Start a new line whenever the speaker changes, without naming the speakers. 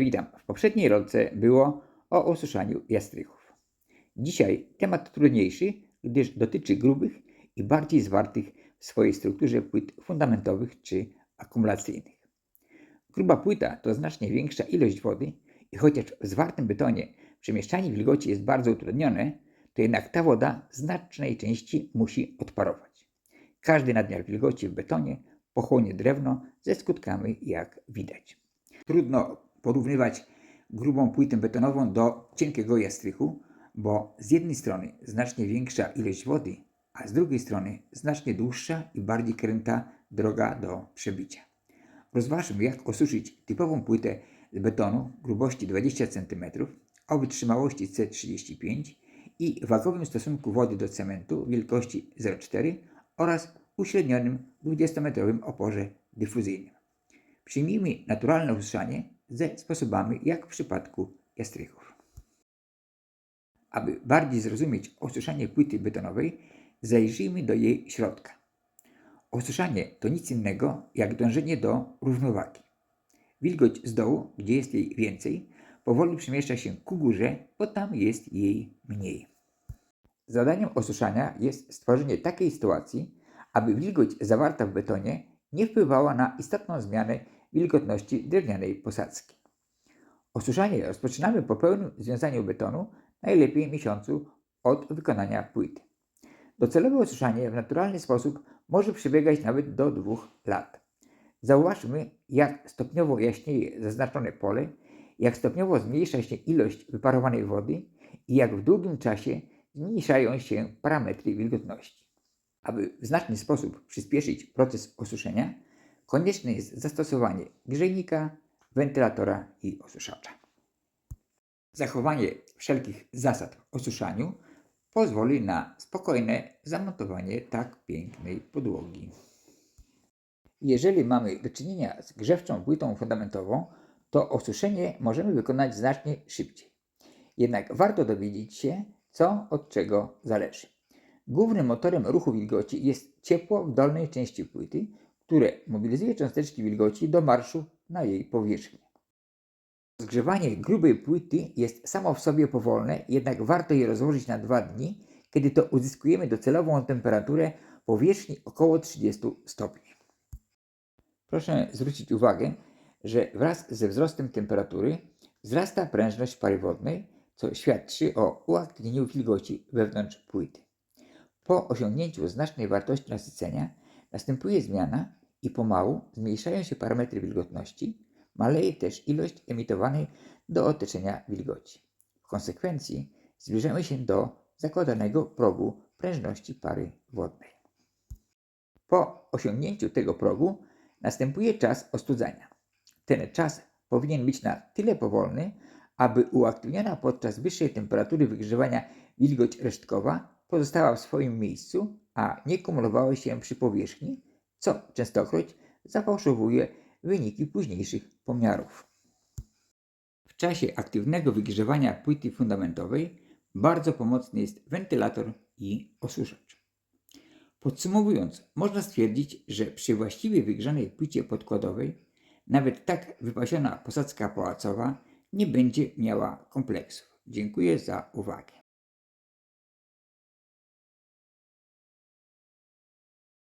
Witam. W poprzedniej rolce było o osuszaniu jastrychów. Dzisiaj temat trudniejszy, gdyż dotyczy grubych i bardziej zwartych w swojej strukturze płyt fundamentowych czy akumulacyjnych. Gruba płyta to znacznie większa ilość wody i chociaż w zwartym betonie przemieszczanie wilgoci jest bardzo utrudnione, to jednak ta woda w znacznej części musi odparować. Każdy nadmiar wilgoci w betonie pochłonie drewno ze skutkami jak widać. Trudno porównywać grubą płytę betonową do cienkiego jastrychu, bo z jednej strony znacznie większa ilość wody, a z drugiej strony znacznie dłuższa i bardziej kręta droga do przebicia. Rozważmy, jak osuszyć typową płytę z betonu grubości 20 cm o wytrzymałości C35 i wagowym stosunku wody do cementu wielkości 0,4 oraz uśrednionym 20-metrowym oporze dyfuzyjnym. Przyjmijmy naturalne osuszanie ze sposobami jak w przypadku jastrychów. Aby bardziej zrozumieć osuszanie płyty betonowej, zajrzyjmy do jej środka. Osuszanie to nic innego jak dążenie do równowagi. Wilgoć z dołu, gdzie jest jej więcej, powoli przemieszcza się ku górze, bo tam jest jej mniej. Zadaniem osuszania jest stworzenie takiej sytuacji, aby wilgoć zawarta w betonie nie wpływała na istotną zmianę wilgotności drewnianej posadzki. Osuszanie rozpoczynamy po pełnym związaniu betonu, najlepiej miesiącu od wykonania płyty. Docelowe osuszanie w naturalny sposób może przebiegać nawet do dwóch lat. Zauważmy, jak stopniowo jaśnieje zaznaczone pole, jak stopniowo zmniejsza się ilość wyparowanej wody i jak w długim czasie zmniejszają się parametry wilgotności. Aby w znaczny sposób przyspieszyć proces osuszenia, konieczne jest zastosowanie grzejnika, wentylatora i osuszacza. Zachowanie wszelkich zasad w osuszaniu pozwoli na spokojne zamontowanie tak pięknej podłogi. Jeżeli mamy do czynienia z grzewczą płytą fundamentową, to osuszenie możemy wykonać znacznie szybciej. Jednak warto dowiedzieć się, co od czego zależy. Głównym motorem ruchu wilgoci jest ciepło w dolnej części płyty, które mobilizuje cząsteczki wilgoci do marszu na jej powierzchni. Zgrzewanie grubej płyty jest samo w sobie powolne, jednak warto je rozłożyć na dwa dni, kiedy to uzyskujemy docelową temperaturę powierzchni około 30 stopni. Proszę zwrócić uwagę, że wraz ze wzrostem temperatury wzrasta prężność pary wodnej, co świadczy o uaktywnieniu wilgoci wewnątrz płyty. Po osiągnięciu znacznej wartości nasycenia następuje zmiana i pomału zmniejszają się parametry wilgotności, maleje też ilość emitowanej do otoczenia wilgoci. W konsekwencji zbliżamy się do zakładanego progu prężności pary wodnej. Po osiągnięciu tego progu następuje czas ostudzania. Ten czas powinien być na tyle powolny, aby uaktywniona podczas wyższej temperatury wygrzewania wilgoć resztkowa pozostała w swoim miejscu, a nie kumulowała się przy powierzchni, co częstokroć zafałszowuje wyniki późniejszych pomiarów. W czasie aktywnego wygrzewania płyty fundamentowej bardzo pomocny jest wentylator i osuszacz. Podsumowując, można stwierdzić, że przy właściwie wygrzanej płycie podkładowej nawet tak wypasiona posadzka pałacowa nie będzie miała kompleksów. Dziękuję za uwagę.